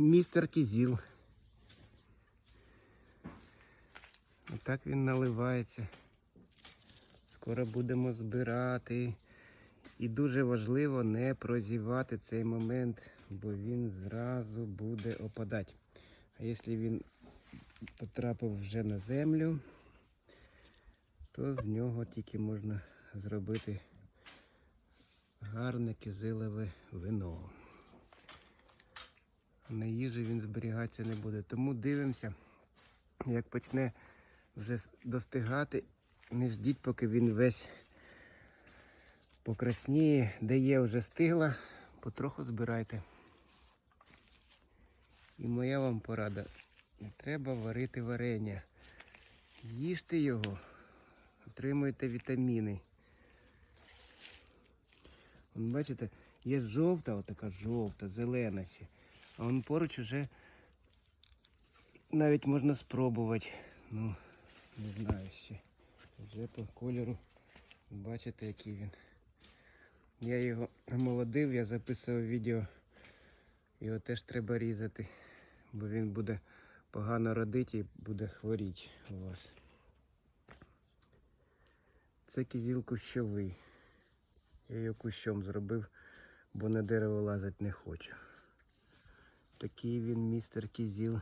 містер Кізіл. Отак він наливається. Скоро будемо збирати. І дуже важливо не прозівати цей момент, бо він зразу буде опадати. А якщо він потрапив вже на землю, то з нього тільки можна зробити гарне кизилове вино. На їжі він зберігатися не буде. Тому дивимося, як почне вже достигати. Не ждіть, поки він весь покрасніє, де є вже стигла, потроху збирайте. І моя вам порада. Не треба варити варення. Їжте його, отримуйте вітаміни. Бачите, є жовта, отака жовта, зелена ще. А вон поруч уже навіть можна спробувати. Ну, не знаю ще. Вже по кольору бачите, який він. Я його молодив, я записував відео. Його теж треба різати, бо він буде погано родити і буде хворіти у вас. Це кізіл кущовий. Я його кущом зробив, бо на дерево лазити не хочу. Такий він містер кізіл.